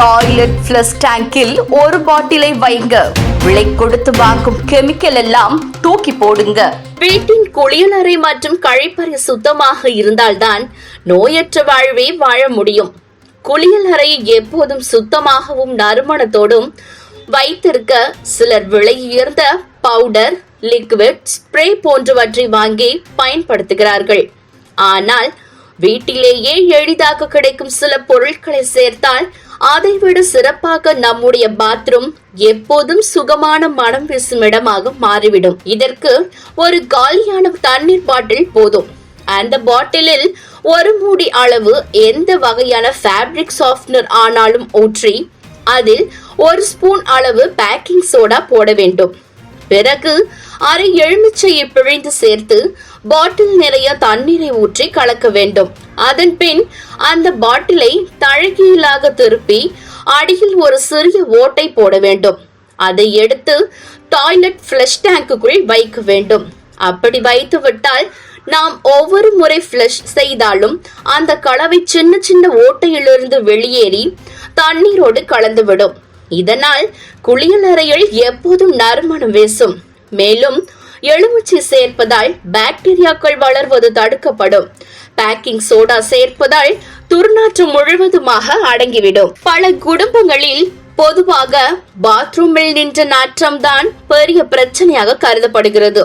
Toilet plus டேங்கில் ஒரு பாட்டிலை வைங்க. விலை கொடுத்து வாங்கும் கெமிக்கல் எல்லாம் தூக்கி போடுங்க. வீட்டின் குளியலறை மற்றும் கழிப்பறை சுத்தமாக இருந்தால்தான் நோயற்ற வாழ்வே வாழ முடியும். குளியலறையை எப்போதும் சுத்தமாகவும் நறுமணத்தோடும் வைத்திருக்க சிலர் விலை உயர்ந்த பவுடர் லிக்விட் ஸ்ப்ரே போன்றவற்றை வாங்கி பயன்படுத்துகிறார்கள். ஆனால் வீட்டிலேயே எளிதாக கிடைக்கும் சில பொருட்களை சேர்த்தால் அதைவிட சிறப்பாக நம்முடைய பாத்ரூம் எப்போதும் சுகமான மனம் வீசும் இடமாக மாறிவிடும். இதற்கு ஒரு காலியான தண்ணீர் பாட்டில் போதும். அந்த பாட்டிலில் ஒரு மூடி அளவு எந்த வகையான ஃபேப்ரிக் சாஃப்ட்னர் ஆனாலும் ஊற்றி அதில் ஒரு ஸ்பூன் அளவு பேக்கிங் சோடா போட வேண்டும். பிறகு அரை எலுமிச்சையை பிழிந்து சேர்த்து பாட்டில் நிறைய தண்ணீரை ஊற்றி கலக்க வேண்டும். அதன் பின் அந்த பாட்டிலை தழகீழாக திருப்பி அடியில் ஒரு சிறிய ஓட்டை போட வேண்டும். அதை எடுத்து டாய்லெட் ஃப்ளஷ் டேங்குக்குள் வைக்க வேண்டும். அப்படி வைத்து விட்டால் நாம் ஒவ்வொரு முறை ஃப்ளஷ் செய்தாலும் அந்த கலவை சின்ன சின்ன ஓட்டையிலிருந்து வெளியேறி தண்ணீரோடு கலந்துவிடும். இதனால் குளியலறையில் எப்போதும் நறுமணம் வீசும். மேலும் எலுமிச்சை சேர்ப்பதால் பாக்டீரியாக்கள் வளர்வது தடுக்கப்படும். பேக்கிங் சோடா சேர்ப்பதால் துர்நாற்றம் முழுவதுமாக அடங்கிவிடும். பல குடும்பங்களில் பொதுவாக பாத்ரூமில் நின்ற நாற்றம்தான் பெரிய பிரச்சனையாக கருதப்படுகிறது.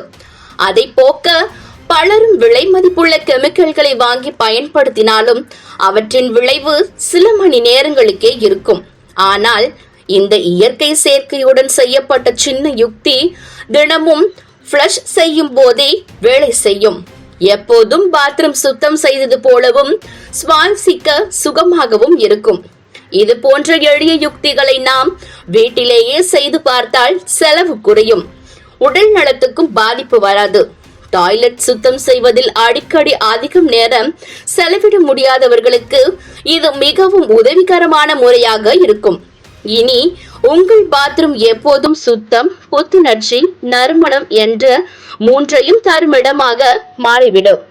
அதை போக்க பலரும் விலை மதிப்புள்ள கெமிக்கல்களை வாங்கி பயன்படுத்தினாலும் அவற்றின் விளைவு சில மணி நேரங்களுக்கே இருக்கும். ஆனால் இந்த இயற்கை சேர்க்கையுடன் செய்யப்பட்ட சின்ன யுக்தி தினமும் ஃப்ளஷ் செய்யும் போதே வேலை செய்யும். எப்போதும் பாத்ரூம் சுத்தம் செய்தது போலவும் சுவாசிக்க சுகமாகவும் இருக்கும். இது போன்ற எளிய யுக்திகளை நாம் வீட்டிலேயே செய்து பார்த்தால் செலவு குறையும். உடல் நலத்துக்கும் பாதிப்பு வராது. டாய்லெட் சுத்தம் செய்வதில் அடிக்கடி அதிகம் நேரம் செலவிட முடியாதவர்களுக்கு இது மிகவும் உதவிகரமான முறையாக இருக்கும். இனி உங்கள் பாத்ரூம் எப்போதும் சுத்தம் புத்துணர்ச்சி நறுமணம் என்ற மூன்றையும் தரும் இடமாக மாறிவிடும்.